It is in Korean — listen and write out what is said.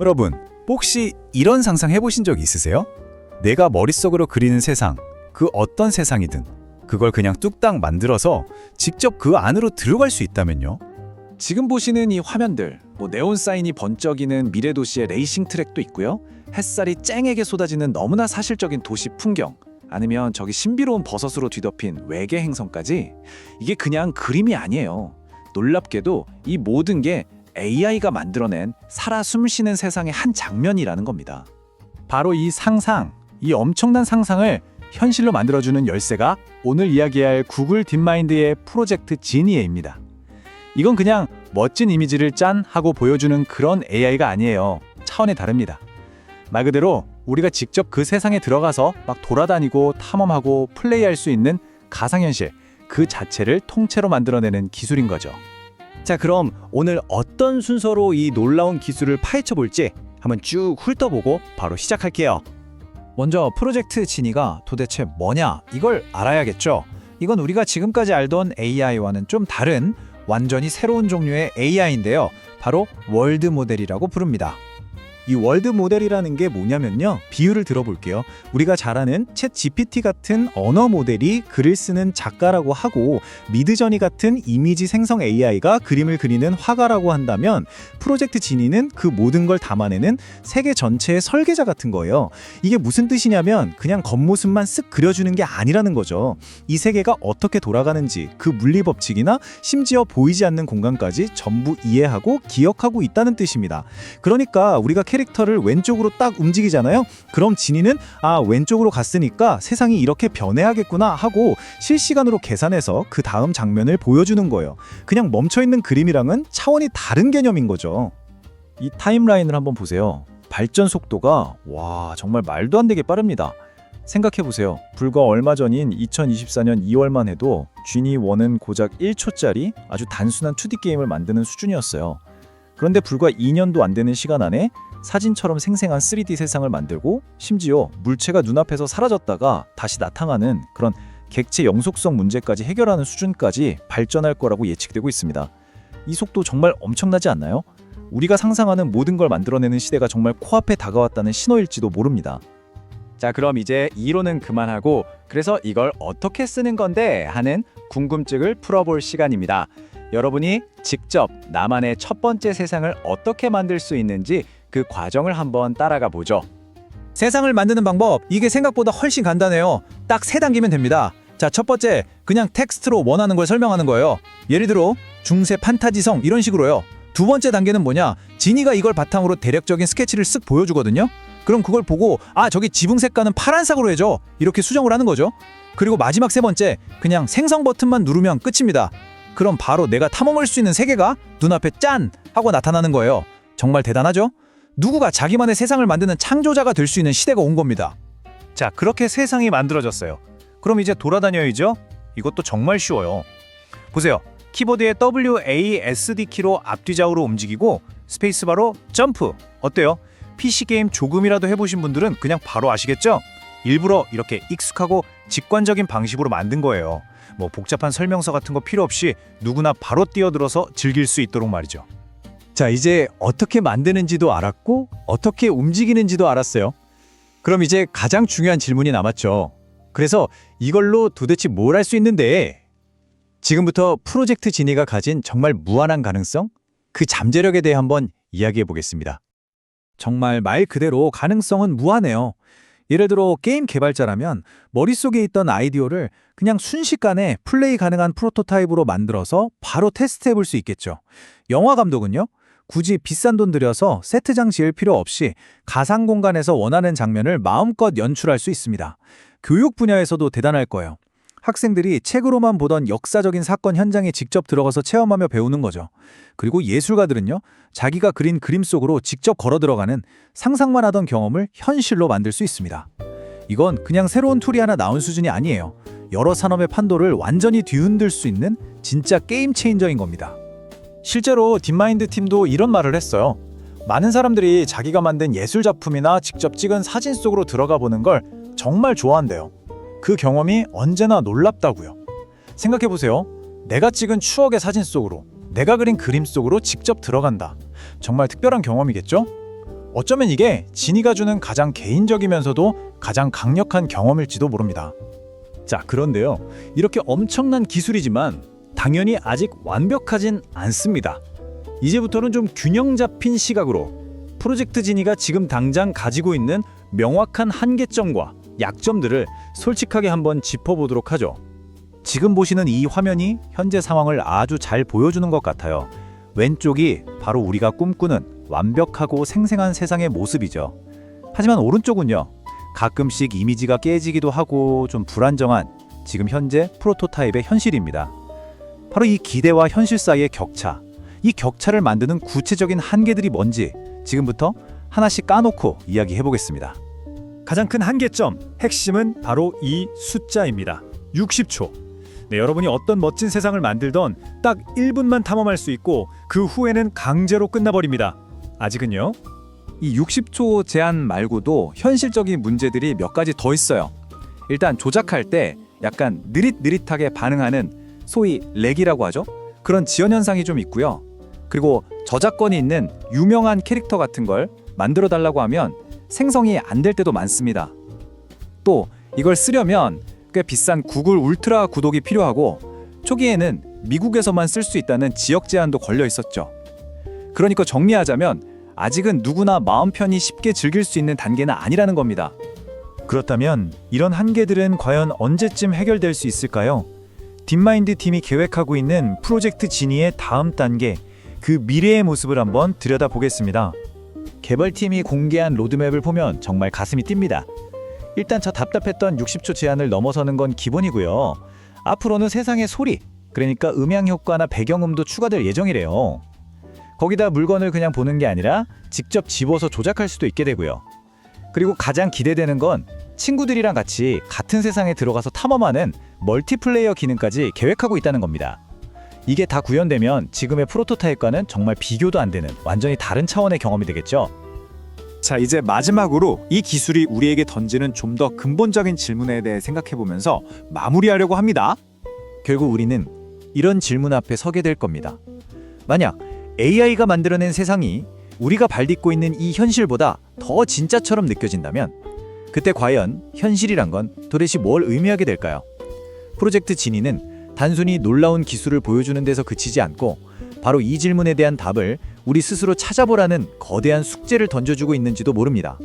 여러분, 혹시 이런 상상 해보신 적 있으세요? 내가 머릿속으로 그리는 세상, 그 어떤 세상이든 그걸 그냥 뚝딱 만들어서 직접 그 안으로 들어갈 수 있다면요? 지금 보시는 이 화면들, 뭐 네온 사인이 번쩍이는 미래 도시의 레이싱 트랙도 있고요. 햇살이 쨍하게 쏟아지는 너무나 사실적인 도시 풍경, 아니면 저기 신비로운 버섯으로 뒤덮인 외계 행성까지 이게 그냥 그림이 아니에요. 놀랍게도 이 모든 게 AI가 만들어낸 살아 숨쉬는 세상의 한 장면이라는 겁니다. 바로 이 상상, 이 엄청난 상상을 현실로 만들어주는 열쇠가 오늘 이야기할 구글 딥마인드의 프로젝트 지니에입니다. 이건 그냥 멋진 이미지를 짠 하고 보여주는 그런 AI가 아니에요. 차원이 다릅니다. 말 그대로 우리가 직접 그 세상에 들어가서 막 돌아다니고 탐험하고 플레이할 수 있는 가상현실 그 자체를 통째로 만들어내는 기술인 거죠. 자, 그럼 오늘 어떤 순서로 이 놀라운 기술을 파헤쳐 볼지 한번 쭉 훑어보고 바로 시작할게요. 먼저 프로젝트 지니가 도대체 뭐냐 이걸 알아야겠죠. 이건 우리가 지금까지 알던 AI와는 좀 다른 완전히 새로운 종류의 AI인데요. 바로 월드 모델이라고 부릅니다. 이 월드 모델이라는 게 뭐냐면요. 비유를 들어볼게요. 우리가 잘 아는 챗 GPT 같은 언어 모델이 글을 쓰는 작가라고 하고 미드저니 같은 이미지 생성 AI가 그림을 그리는 화가라고 한다면 프로젝트 지니는 그 모든 걸 담아내는 세계 전체의 설계자 같은 거예요. 이게 무슨 뜻이냐면 그냥 겉모습만 쓱 그려주는 게 아니라는 거죠. 이 세계가 어떻게 돌아가는지 그 물리 법칙이나 심지어 보이지 않는 공간까지 전부 이해하고 기억하고 있다는 뜻입니다. 그러니까 우리가 캐릭터를 왼쪽으로 딱 움직이잖아요. 그럼 지니는 아 왼쪽으로 갔으니까 세상이 이렇게 변해야겠구나 하고 실시간으로 계산해서 그 다음 장면을 보여주는 거예요. 그냥 멈춰 있는 그림이랑은 차원이 다른 개념인 거죠. 이 타임라인을 한번 보세요. 발전 속도가 와 정말 말도 안 되게 빠릅니다. 생각해 보세요. 불과 얼마 전인 2024년 2월만 해도 쥐니 1은 고작 1초짜리 아주 단순한 2D 게임을 만드는 수준이었어요. 그런데 불과 2년도 안 되는 시간 안에 사진처럼 생생한 3D 세상을 만들고 심지어 물체가 눈앞에서 사라졌다가 다시 나타나는 그런 객체 영속성 문제까지 해결하는 수준까지 발전할 거라고 예측되고 있습니다. 이 속도 정말 엄청나지 않나요? 우리가 상상하는 모든 걸 만들어내는 시대가 정말 코앞에 다가왔다는 신호일지도 모릅니다. 자, 그럼 이제 이론은 그만하고 그래서 이걸 어떻게 쓰는 건데 하는 궁금증을 풀어볼 시간입니다. 여러분이 직접 나만의 첫 번째 세상을 어떻게 만들 수 있는지 그 과정을 한번 따라가 보죠. 세상을 만드는 방법 이게 생각보다 훨씬 간단해요. 딱 세 단계면 됩니다. 자, 첫 번째 그냥 텍스트로 원하는 걸 설명하는 거예요. 예를 들어 중세 판타지성 이런 식으로요. 두 번째 단계는 뭐냐? 지니가 이걸 바탕으로 대략적인 스케치를 쓱 보여주거든요. 그럼 그걸 보고 아 저기 지붕 색깔은 파란색으로 해줘 이렇게 수정을 하는 거죠. 그리고 마지막 세 번째 그냥 생성 버튼만 누르면 끝입니다. 그럼 바로 내가 탐험할 수 있는 세계가 눈앞에 짠 하고 나타나는 거예요. 정말 대단하죠? 누구가 자기만의 세상을 만드는 창조자가 될 수 있는 시대가 온 겁니다. 자, 그렇게 세상이 만들어졌어요. 그럼 이제 돌아다녀야죠? 이것도 정말 쉬워요. 보세요. 키보드의 WASD 키로 앞뒤 좌우로 움직이고 스페이스바로 점프. 어때요? PC 게임 조금이라도 해보신 분들은 그냥 바로 아시겠죠? 일부러 이렇게 익숙하고 직관적인 방식으로 만든 거예요. 뭐 복잡한 설명서 같은 거 필요 없이 누구나 바로 뛰어들어서 즐길 수 있도록 말이죠. 자, 이제 어떻게 만드는지도 알았고 어떻게 움직이는지도 알았어요. 그럼 이제 가장 중요한 질문이 남았죠. 그래서 이걸로 도대체 뭘 할 수 있는데? 지금부터 프로젝트 지니가 가진 정말 무한한 가능성, 그 잠재력에 대해 한번 이야기해 보겠습니다. 정말 말 그대로 가능성은 무한해요. 예를 들어 게임 개발자라면 머릿속에 있던 아이디어를 그냥 순식간에 플레이 가능한 프로토타입으로 만들어서 바로 테스트해 볼 수 있겠죠. 영화 감독은요? 굳이 비싼 돈 들여서 세트장 지을 필요 없이 가상 공간에서 원하는 장면을 마음껏 연출할 수 있습니다. 교육 분야에서도 대단할 거예요. 학생들이 책으로만 보던 역사적인 사건 현장에 직접 들어가서 체험하며 배우는 거죠. 그리고 예술가들은요, 자기가 그린 그림 속으로 직접 걸어 들어가는 상상만 하던 경험을 현실로 만들 수 있습니다. 이건 그냥 새로운 툴이 하나 나온 수준이 아니에요. 여러 산업의 판도를 완전히 뒤흔들 수 있는 진짜 게임 체인저인 겁니다. 실제로 딥마인드 팀도 이런 말을 했어요. 많은 사람들이 자기가 만든 예술 작품이나 직접 찍은 사진 속으로 들어가 보는 걸 정말 좋아한대요. 그 경험이 언제나 놀랍다고요. 생각해 보세요. 내가 찍은 추억의 사진 속으로, 내가 그린 그림 속으로 직접 들어간다. 정말 특별한 경험이겠죠? 어쩌면 이게 진이가 주는 가장 개인적이면서도 가장 강력한 경험일지도 모릅니다. 자, 그런데요. 이렇게 엄청난 기술이지만 당연히 아직 완벽하진 않습니다. 이제부터는 좀 균형 잡힌 시각으로 프로젝트 지니가 지금 당장 가지고 있는 명확한 한계점과 약점들을 솔직하게 한번 짚어보도록 하죠. 지금 보시는 이 화면이 현재 상황을 아주 잘 보여주는 것 같아요. 왼쪽이 바로 우리가 꿈꾸는 완벽하고 생생한 세상의 모습이죠. 하지만 오른쪽은요. 가끔씩 이미지가 깨지기도 하고 좀 불안정한 지금 현재 프로토타입의 현실입니다. 바로 이 기대와 현실 사이의 격차, 이 격차를 만드는 구체적인 한계들이 뭔지 지금부터 하나씩 까놓고 이야기해 보겠습니다. 가장 큰 한계점, 핵심은 바로 이 숫자입니다. 60초. 네, 여러분이 어떤 멋진 세상을 만들던 딱 1분만 탐험할 수 있고 그 후에는 강제로 끝나버립니다. 아직은요? 이 60초 제한 말고도 현실적인 문제들이 몇 가지 더 있어요. 일단 조작할 때 약간 느릿느릿하게 반응하는 소위 렉이라고 하죠. 그런 지연 현상이 좀 있고요. 그리고 저작권이 있는 유명한 캐릭터 같은 걸 만들어 달라고 하면 생성이 안 될 때도 많습니다. 또 이걸 쓰려면 꽤 비싼 구글 울트라 구독이 필요하고 초기에는 미국에서만 쓸 수 있다는 지역 제한도 걸려 있었죠. 그러니까 정리하자면 아직은 누구나 마음 편히 쉽게 즐길 수 있는 단계는 아니라는 겁니다. 그렇다면 이런 한계들은 과연 언제쯤 해결될 수 있을까요? 딥마인드 팀이 계획하고 있는 프로젝트 지니의 다음 단계, 그 미래의 모습을 한번 들여다보겠습니다. 개발팀이 공개한 로드맵을 보면 정말 가슴이 뜁니다. 일단 저 답답했던 60초 제한을 넘어서는 건 기본이고요. 앞으로는 세상의 소리, 그러니까 음향 효과나 배경음도 추가될 예정이래요. 거기다 물건을 그냥 보는 게 아니라 직접 집어서 조작할 수도 있게 되고요. 그리고 가장 기대되는 건 친구들이랑 같이 같은 세상에 들어가서 탐험하는 멀티플레이어 기능까지 계획하고 있다는 겁니다. 이게 다 구현되면 지금의 프로토타입과는 정말 비교도 안 되는 완전히 다른 차원의 경험이 되겠죠. 자, 이제 마지막으로 이 기술이 우리에게 던지는 좀 더 근본적인 질문에 대해 생각해 보면서 마무리하려고 합니다. 결국 우리는 이런 질문 앞에 서게 될 겁니다. 만약 AI가 만들어낸 세상이 우리가 발딛고 있는 이 현실보다 더 진짜처럼 느껴진다면 그때 과연 현실이란 건 도대체 뭘 의미하게 될까요? 프로젝트 지니는 단순히 놀라운 기술을 보여주는 데서 그치지 않고 바로 이 질문에 대한 답을 우리 스스로 찾아보라는 거대한 숙제를 던져주고 있는지도 모릅니다.